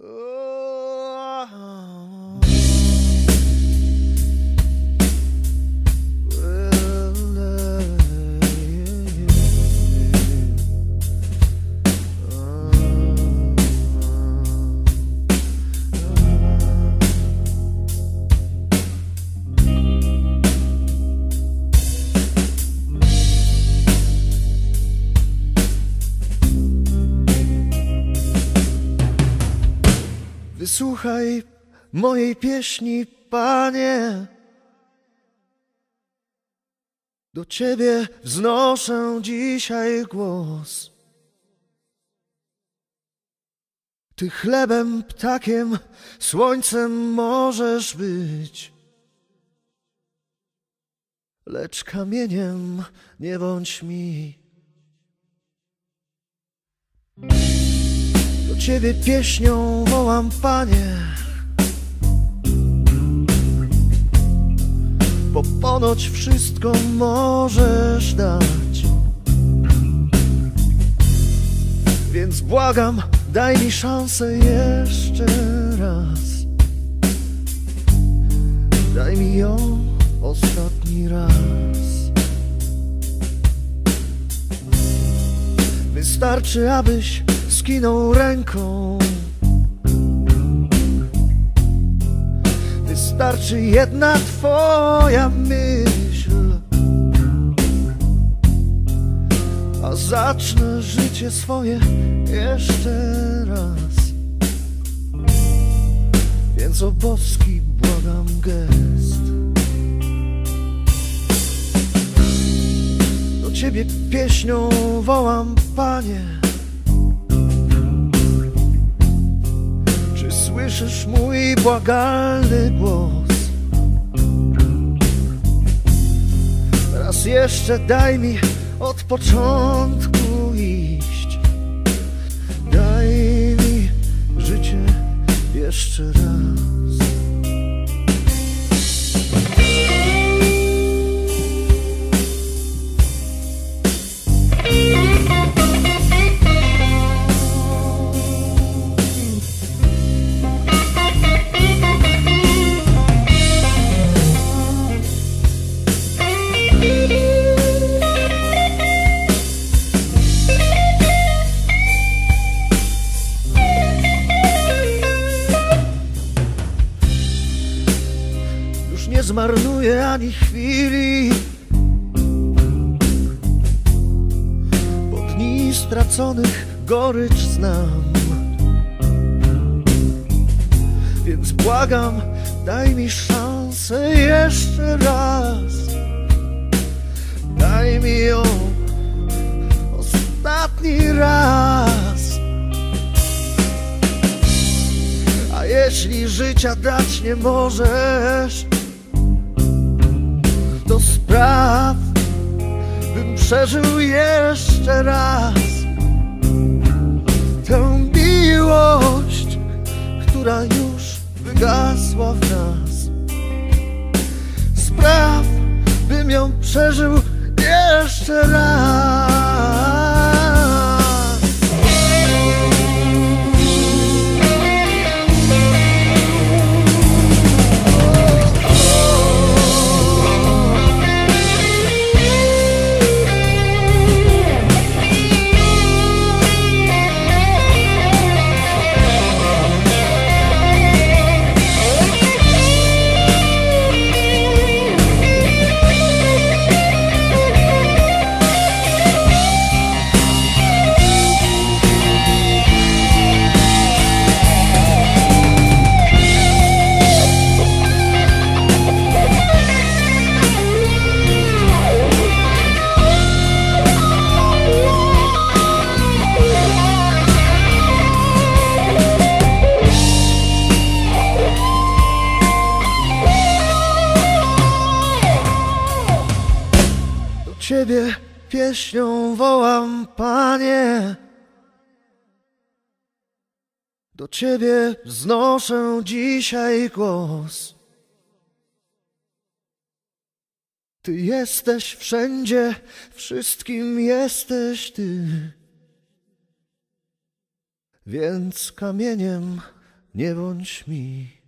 Oh! Wysłuchaj mojej pieśni, Panie. Do Ciebie wznoszę dzisiaj głos. Ty chlebem, ptakiem, słońcem możesz być. Lecz kamieniem nie bądź mi. Ciebie pieśnią wołam, Panie. Bo ponoć wszystko możesz dać. Więc błagam, daj mi szansę jeszcze raz. Daj mi ją ostatni raz. Wystarczy, abyś skinął ręką. Wystarczy jedna twoja myśl, a zacznę życie swoje jeszcze raz. Więc o boski błagam gest. Do ciebie pieśnią wołam, panie. Słyszysz mój błagalny głos? Raz jeszcze daj mi od początku iść. Daj mi życie jeszcze raz. Nie zmarnuję ani chwili. Bo dni straconych gorycz znam. Więc błagam, daj mi szansę jeszcze raz. Daj mi ją ostatni raz. A jeśli życia dać nie możesz przeżył jeszcze raz Tę miłość, która już wygasła w nas. Spraw, bym ją przeżył jeszcze raz Ciebie pieśnią wołam, Panie. Do Ciebie wznoszę dzisiaj głos. Ty jesteś wszędzie, wszystkim jesteś Ty. Więc kamieniem nie bądź mi